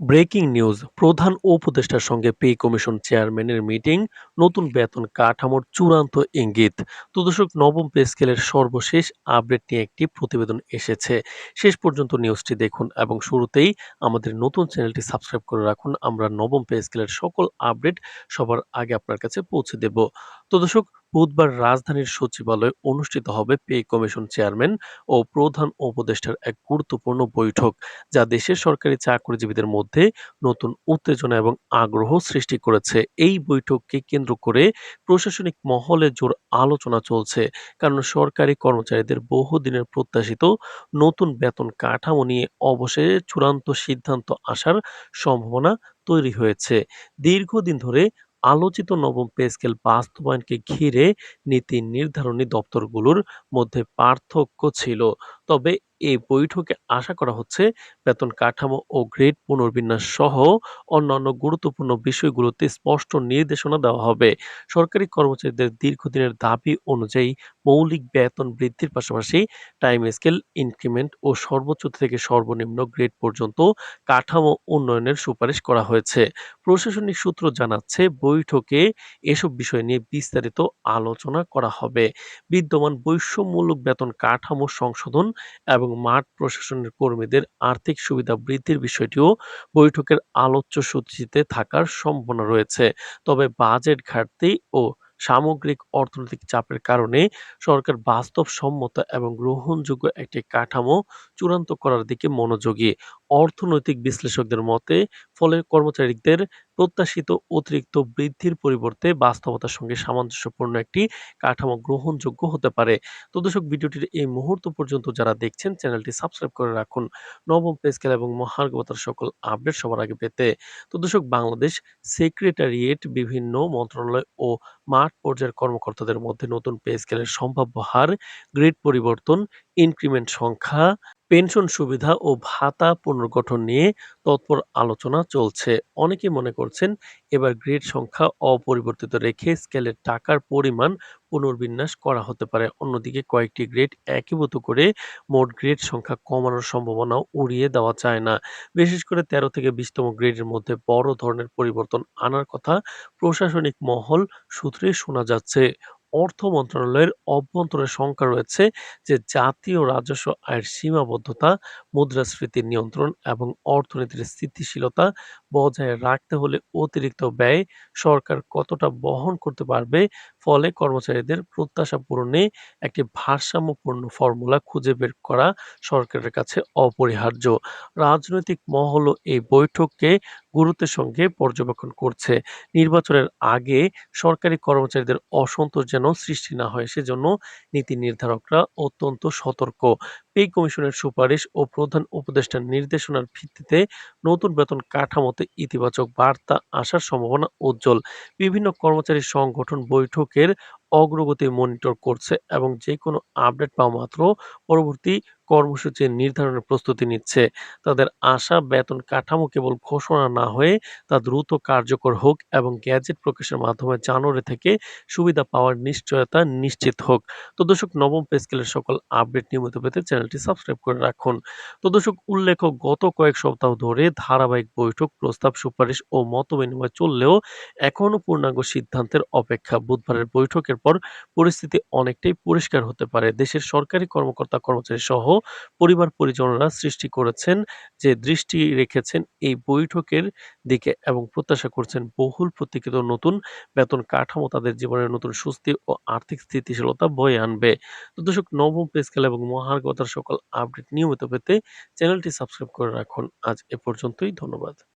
Breaking news, প্রধান উপদেষ্টার সঙ্গে পে কমিশন চেয়ারম্যানের মিটিং, নতুন বেতন কাঠামোর চূড়ান্ত ইঙ্গিত। তো দর্শক, নবম পে স্কেলের সর্বশেষ আপডেট নিয়ে একটি প্রতিবেদন এসেছে। শেষ পর্যন্ত নিউজটি দেখুন এবং শুরুতেই আমাদের নতুন চ্যানেলটি সাবস্ক্রাইব করে রাখুন। আমরা নবম পে স্কেলের সকল আপডেট সবার আগে আপনার কাছে পৌঁছে দেব। তো দর্শক বুধবার রাজধানীর সচিবালয়ে অনুষ্ঠিত হবে পে কমিশন চেয়ারম্যান ও প্রধান উপদেষ্টার এক গুরুত্বপূর্ণ বৈঠক, যা দেশের সরকারি চাকরিজীবীদের মধ্যে নতুন উত্তেজনা এবং আগ্রহ সৃষ্টি করেছে। এই বৈঠককে কেন্দ্র করে প্রশাসনিক মহলে জোর আলোচনা চলছে, কারণ সরকারি কর্মচারীদের বহুদিনের প্রত্যাশিত নতুন বেতন কাঠামো নিয়ে অবশেষে চূড়ান্ত সিদ্ধান্ত আসার সম্ভাবনা তৈরি হয়েছে। দীর্ঘদিন ধরে আলোচিত নবম পে স্কেল বাস্তবায়নকে ঘিরে নীতি নির্ধারণী দপ্তরগুলোর মধ্যে পার্থক্য ছিল। তবে এই বৈঠকে আশা করা হচ্ছে বেতন কাঠামো ও গ্রেড পুনর্বিন্যাস সহ অন্যান্য গুরুত্বপূর্ণ বিষয়গুলোতে স্পষ্ট নির্দেশনা দেওয়া হবে। সরকারি কর্মচারীদের দীর্ঘদিনের দাবি অনুযায়ী মৌলিক বেতন বৃদ্ধির পাশাপাশি টাইম স্কেল, ইনক্রিমেন্ট ও সর্বোচ্চ থেকে সর্বনিম্ন গ্রেড পর্যন্ত কাঠামো উন্নয়নের সুপারিশ করা হয়েছে। প্রশাসনিক সূত্র জানাচ্ছে বৈঠকে এসব বিষয় নিয়ে বিস্তারিত আলোচনা করা হবে। বিদ্যমান বৈষম্যমূলক বেতন কাঠামো সংশোধন এবং মাঠ প্রশাসনের কর্মীদের আর্থিক সুবিধা বৃদ্ধির বিষয়টিও বৈঠকের আলোচ্য সূচিতে থাকার সম্ভাবনা রয়েছে। তবে বাজেট ঘাটতি ও সামগ্রিক অর্থনৈতিক চাপের কারণে সরকার বাস্তবসম্মত এবং গ্রহণযোগ্য একটি কাঠামো চূড়ান্ত করার দিকে মনোযোগী। অর্থনৈতিক বিশ্লেষকদের মতে, ফলে কর্মচারীদের প্রত্যাশিত অতিরিক্ত বৃদ্ধির পরিবর্তে বাস্তবতার সঙ্গে সামঞ্জস্যপূর্ণ একটি কাঠামো গ্রহণযোগ্য হতে পারে। তো দর্শক, ভিডিওটির এই মুহূর্ত পর্যন্ত যারা দেখছেন, চ্যানেলটি সাবস্ক্রাইব করে রাখুন। নবম পে স্কেল এবং মহার্গবতার সকল আপডেট সবার আগে পেতে। তো দর্শক, বাংলাদেশ সেক্রেটারিয়েট, বিভিন্ন মন্ত্রণালয় ও মাঠ পর্যায়ের কর্মকর্তাদের মধ্যে নতুন পে স্কেলের সম্ভাব্য হার, গ্রেড পরিবর্তন, ইনক্রিমেন্ট সংখ্যা পেনশন সুবিধা ও ভাতা পুনর্গঠন নিয়ে তৎপর আলোচনা চলছে। অনেকে মনে করছেন এবার গ্রেড সংখ্যা অপরিবর্তিত রেখে স্কেলের টাকার পরিমাণ পুনর্বিন্যাস করা হতে পারে। অন্যদিকে কয়েকটি গ্রেড একীভূত করে মোট গ্রেড সংখ্যা কমানোর সম্ভাবনাও উড়িয়ে দেওয়া যায় না। বিশেষ করে তেরো থেকে বিশতম গ্রেডের মধ্যে বড় ধরনের পরিবর্তন আনার কথা প্রশাসনিক মহল সূত্রে শোনা যাচ্ছে। অর্থ মন্ত্রণালয়ের অভ্যন্তরে শঙ্কা রয়েছে যে জাতীয় রাজস্ব আয়ের সীমাবদ্ধতা মুদ্রাস্ফীতির নিয়ন্ত্রণ এবং অর্থনীতির স্থিতিশীলতা বজায় রাখতে হলে অতিরিক্ত ব্যয় সরকার কতটা বহন করতে পারবে, ফলে কর্মচারীদের প্রত্যাশা পূরণে একটি ভারসাম্যপূর্ণ ফর্মুলা খুঁজে বের করা সরকারের কাছে অপরিহার্য। রাজনৈতিক মহলও এই বৈঠককে গুরুত্বের সঙ্গে পর্যবেক্ষণ করছে। নির্বাচনের আগে সরকারি কর্মচারীদের অসন্তোষ যেন সৃষ্টি না হয়, সেজন্য নীতি নির্ধারকরা অত্যন্ত সতর্ক। পে কমিশনের সুপারিশ ও প্রধান উপদেষ্টার নির্দেশনার ভিত্তিতে নতুন বেতন কাঠামোতে ইতিবাচক বার্তা আসার সম্ভাবনা উজ্জ্বল। বিভিন্ন কর্মচারী সংগঠন বৈঠকের অগ্রগতি মনিটর করছে এবং যে কোনো আপডেট পাওয়া মাত্র পরবর্তী কর্মসূচি নির্ধারণের প্রস্তুতি নিচ্ছে। তাদের আশা, বেতন কাঠামো কেবল ঘোষণা না হয়ে তা দ্রুত কার্যকর হোক এবং গ্যাজেট প্রকাশের মাধ্যমে জানুয়ারি থেকে সুবিধা পাওয়ার নিশ্চয়তা নিশ্চিত হোক। তো দর্শক, নবম পে স্কেলের সকল আপডেট নিয়মিত পেতে চ্যানেলটি সাবস্ক্রাইব করে রাখুন। তো দর্শক উল্লেখ গত কয়েক সপ্তাহ ধরে ধারাবাহিক বৈঠক, প্রস্তাব, সুপারিশ ও মত বিনিময় চললেও এখনও পূর্ণাঙ্গ সিদ্ধান্তের অপেক্ষা। বুধবারের বৈঠকের পর পরিস্থিতি অনেকটাই পরিষ্কার হতে পারে। দেশের সরকারি কর্মকর্তা কর্মচারী সহ পরিবার পরিজনরা সৃষ্টি করেছেন, যে দৃষ্টি রেখেছেন এই বৈঠকের দিকে এবং প্রত্যাশা করছেন বহুল প্রতীক্ষিত নতুন বেতন কাঠামো তাদের জীবনের নতুন স্বস্তি ও আর্থিক স্থিতিশীলতা বয়ে আনবে। তো দর্শক, নবম পেস্কেল এবং মহার্গতার সকল আপডেট নিয়মিত পেতে চ্যানেলটি সাবস্ক্রাইব করে রাখুন। আজ এ পর্যন্তই, ধন্যবাদ।